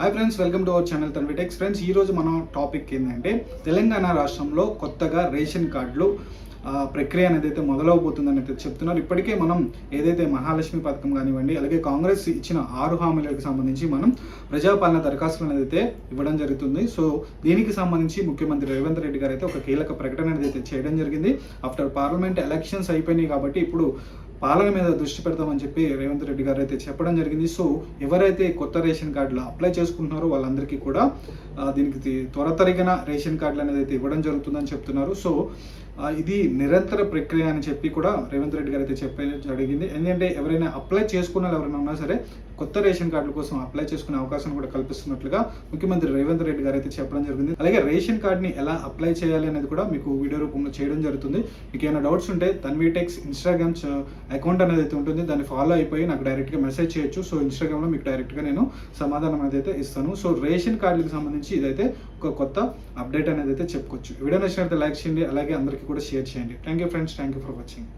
Hi friends welcome to our channel తన్విటెక్స్ friends ఈ రోజు మనం టాపిక్ ఏంటంటే తెలంగాణ రాష్ట్రంలో కొత్తగా రేషన్ కార్డులు ప్రక్రియ అనేది అయితే మొదలవబోతుందని అయితే చెప్తున్నారు. ఇప్పటికే మనం ఏదైతే మహాలక్ష్మి పథకం కానివ్వండి అలాగే కాంగ్రెస్ ఇచ్చిన ఆరు హామీలకు సంబంధించి మనం ప్రజాపాలన దరఖాస్తులు అనేది అయితే ఇవ్వడం జరుగుతుంది. సో దీనికి సంబంధించి ముఖ్యమంత్రి రేవంత్ రెడ్డి గారు అయితే ఒక కీలక ప్రకటన అనేది అయితే చేయడం జరిగింది. ఆఫ్టర్ పార్లమెంట్ ఎలక్షన్స్ అయిపోయినాయి కాబట్టి ఇప్పుడు పాలన మీద దృష్టి పెడతామని చెప్పి రేవంత్ రెడ్డి గారు అయితే చెప్పడం జరిగింది. సో ఎవరైతే కొత్త రేషన్ కార్డులు అప్లై చేసుకుంటున్నారో వాళ్ళందరికీ కూడా దీనికి త్వర తరిగిన రేషన్ కార్డులు అనేది అయితే ఇవ్వడం జరుగుతుందని చెప్తున్నారు. సో ఇది నిరంతర ప్రక్రియ అని చెప్పి కూడా రేవంత్ రెడ్డి గారు అయితే చెప్పడం జరిగింది. ఎందుకంటే ఎవరైనా అప్లై చేసుకున్న ఎవరైనా ఉన్నా సరే కొత్త రేషన్ కార్డుల కోసం అప్లై చేసుకునే అవకాశం కూడా కల్పిస్తున్నట్లుగా ముఖ్యమంత్రి రేవంత్ రెడ్డి గారు అయితే చెప్పడం జరిగింది. అలాగే రేషన్ కార్డ్ని ఎలా అప్లై చేయాలి అనేది కూడా మీకు వీడియో రూపంలో చేయడం జరుగుతుంది. మీకు ఏమైనా డౌట్స్ ఉంటే తన్వీటెక్స్ ఇన్స్టాగ్రామ్ అకౌంట్ అనేది అయితే ఉంటుంది. దాన్ని ఫాలో అయిపోయి నాకు డైరెక్ట్గా మెసేజ్ చేయొచ్చు. సో ఇన్స్టాగ్రామ్లో మీకు డైరెక్ట్గా నేను సమాధానం అనేది అయితే ఇస్తాను. సో రేషన్ కార్డులకు సంబంధించి ఇదైతే ఒక కొత్త అప్డేట్ అనేది అయితే చెప్పుకోవచ్చు. వీడియో నచ్చినట్లయితే లైక్ చేయండి. అలాగే అందరికీ కూడా షేర్ చేయండి. Thank you friends thank you for watching